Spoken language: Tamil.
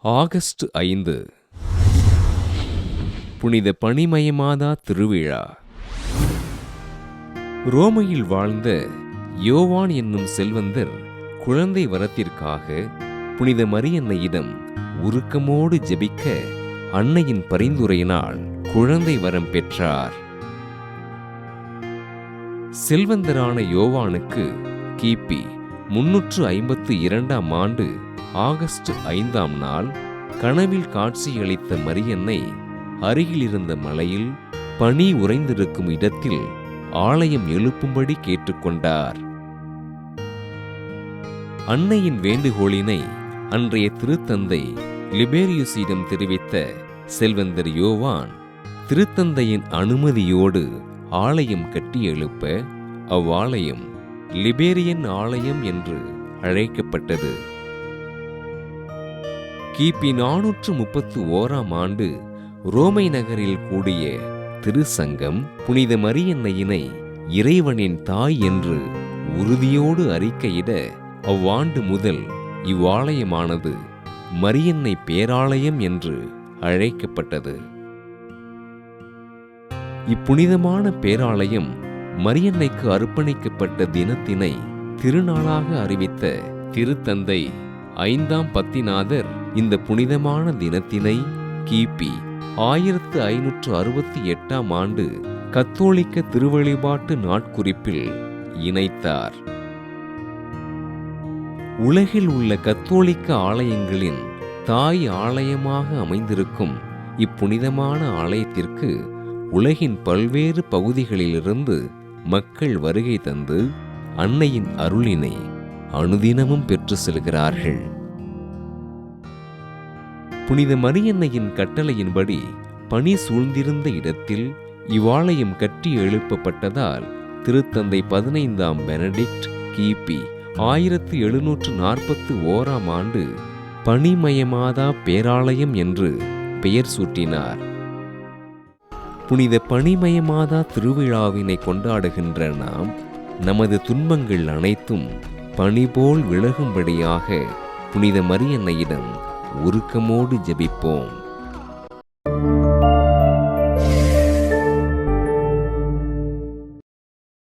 ஆகஸ்ட் ஐந்து. புனித பணிமயமாதா திருவிழா. ரோமையில் வாழ்ந்த யோவான் என்னும் செல்வந்தர் குழந்தை வரத்திற்காக புனித மரியன்னையிடம் உருக்கமோடு ஜெபிக்க அன்னையின் பரிந்துரையினால் குழந்தை வரம் பெற்றார். செல்வந்தரான யோவானுக்கு கிபி முன்னூற்று ஐம்பத்து இரண்டாம் ஆண்டு ஆகஸ்ட் ஐந்தாம் நாள் கனவில் காட்சியளித்த மரியன்னை அருகிலிருந்த மலையில் பனி உறைந்திருக்கும் இடத்தில் ஆலயம் எழுப்பும்படி கேட்டுக்கொண்டார். அன்னையின் வேண்டுகோளினை அன்றைய திருத்தந்தை லிபேரியுஸிடம் தெரிவித்த செல்வந்தர் யோவான் திருத்தந்தையின் அனுமதியோடு ஆலயம் கட்டி எழுப்ப அவ்வாலயம் லிபேரியன் ஆலயம் என்று அழைக்கப்பட்டது. கிபி நானூற்று முப்பத்து ஓராம் ஆண்டு ரோமை நகரில் கூடிய திருசங்கம் புனித மரியன்னையினை இறைவனின் தாய் என்று உறுதியோடு அறிக்கையிட அவ்வாண்டு முதல் இவ்வாலயமானது மரியன்னை பேராலயம் என்று அழைக்கப்பட்டது. இப்புனிதமான பேராலயம் மரியன்னைக்கு அர்ப்பணிக்கப்பட்ட தினத்தினை திருநாளாக அறிவித்த திருத்தந்தை ஐந்தாம் பத்திநாதர் இந்த புனிதமான தினத்தினை கிபி ஆயிரத்து ஐநூற்று அறுபத்தி எட்டாம் ஆண்டு கத்தோலிக்க திருவழிபாட்டு நாட்குறிப்பில் இணைத்தார். உலகில் உள்ள கத்தோலிக்க ஆலயங்களின் தாய் ஆலயமாக அமைந்திருக்கும் இப்புனிதமான ஆலயத்திற்கு உலகின் பல்வேறு பகுதிகளிலிருந்து மக்கள் வருகை தந்து அன்னையின் அருளினை அனுதினமும் பெற்று செல்கிறார்கள். புனித மரியன்னையின் கட்டளையின்படி பனி சூழ்ந்திருந்த இடத்தில் இவ்வாலயம் கட்டி எழுப்பப்பட்டதால் திருத்தந்தை பதினைந்தாம் பெனடிக்ட் கிபி ஆயிரத்து எழுநூற்று நாற்பத்து ஓராம் ஆண்டு பனிமயமாதா பேராலயம் என்று பெயர் சூட்டினார். புனித பனிமயமாதா திருவிழாவினை கொண்டாடுகின்ற நாம் நமது துன்பங்கள் அனைத்தும் பனி போல் விலகும்படியாக புனித மரியன்னையிடம் உருக்கமோடு ஜெபிப்போம்.